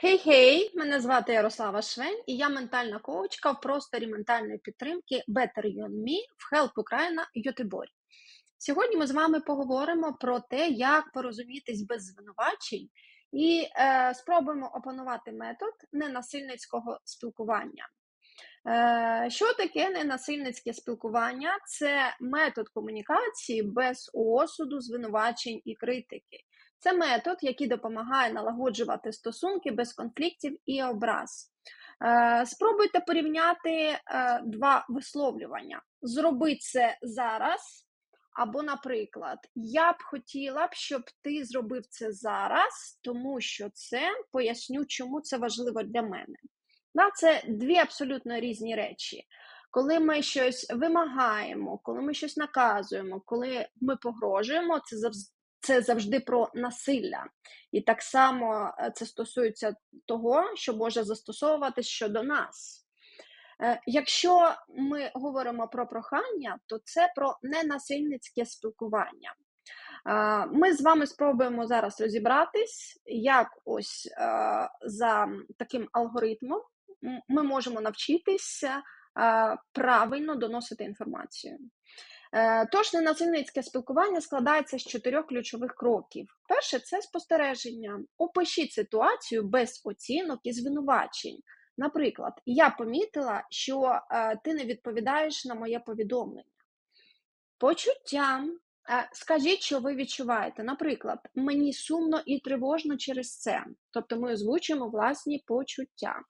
Хей-хей, мене звати Ярослава Швень, і я ментальна коучка в просторі ментальної підтримки Better You Me в Help Україна Ютиборі. Сьогодні ми з вами поговоримо про те, як порозумітись без звинувачень, і е, спробуємо опанувати метод ненасильницького спілкування. Е, Що таке ненасильницьке спілкування? Це метод комунікації без осуду, звинувачень і критики. Це метод, який допомагає налагоджувати стосунки без конфліктів і образ. Е, Спробуйте порівняти е, два висловлювання. Зроби це зараз. Або, наприклад, я б хотіла б, щоб ти зробив це зараз, тому що це поясню, чому це важливо для мене. Це дві абсолютно різні речі. Коли ми щось вимагаємо, коли ми щось наказуємо, коли ми погрожуємо, це. Це завжди про насилля, і так само е, це стосується того, що може застосовуватись щодо нас. Е, Якщо ми говоримо про прохання, то це про ненасильницьке спілкування. Е, Ми з вами спробуємо зараз розібратись, як ось за таким алгоритмом ми можемо навчитися правильно доносити інформацію. Е, Тож ненасильницьке спілкування складається з чотирьох ключових кроків. Перше це спостереження. Опишіть ситуацію без оцінок і звинувачень. Наприклад, я помітила, що е, ти не відповідаєш на моє повідомлення. Почуття. Е, Скажіть, що ви відчуваєте. Наприклад, мені сумно і тривожно через це. Тобто ми озвучуємо власні почуття.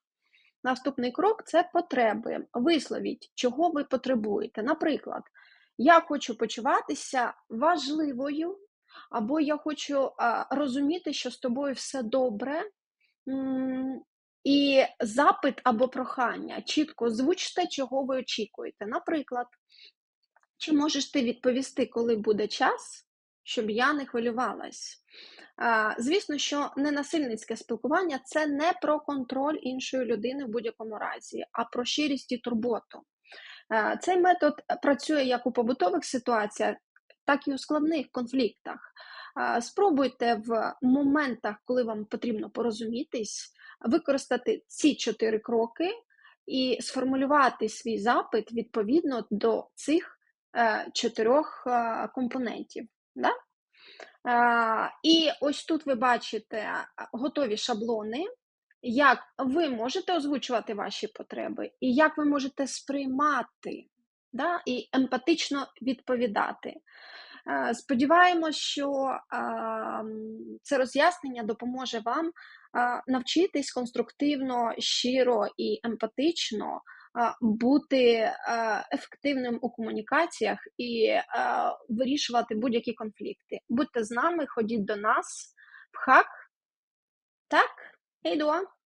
Наступний крок це потреби. Висловіть, чого ви потребуєте. Наприклад, я хочу почуватися важливою, або я хочу розуміти, що з тобою все добре. І запит або прохання. Чітко озвучте, чого ви очікуєте. Наприклад, чи можеш ти відповісти, коли буде час, щоб я не хвилювалась? Звісно, що ненасильницьке спілкування це не про контроль іншої людини в будь-якому разі, а про щирість і турботу. Цей метод працює як у побутових ситуаціях, так і у складних конфліктах. Спробуйте в моментах, коли вам потрібно порозумітись, використати ці чотири кроки і сформулювати свій запит відповідно до цих е, чотирьох е, компонентів. Да? І ось тут ви бачите готові шаблони, як ви можете озвучувати ваші потреби, і як ви можете сприймати да, і емпатично відповідати. Е, Сподіваємось, що це роз'яснення допоможе вам навчитись конструктивно, щиро і емпатично бути ефективним у комунікаціях і вирішувати будь-які конфлікти. Будьте з нами, ходіть до нас в хак. Так, Hej då!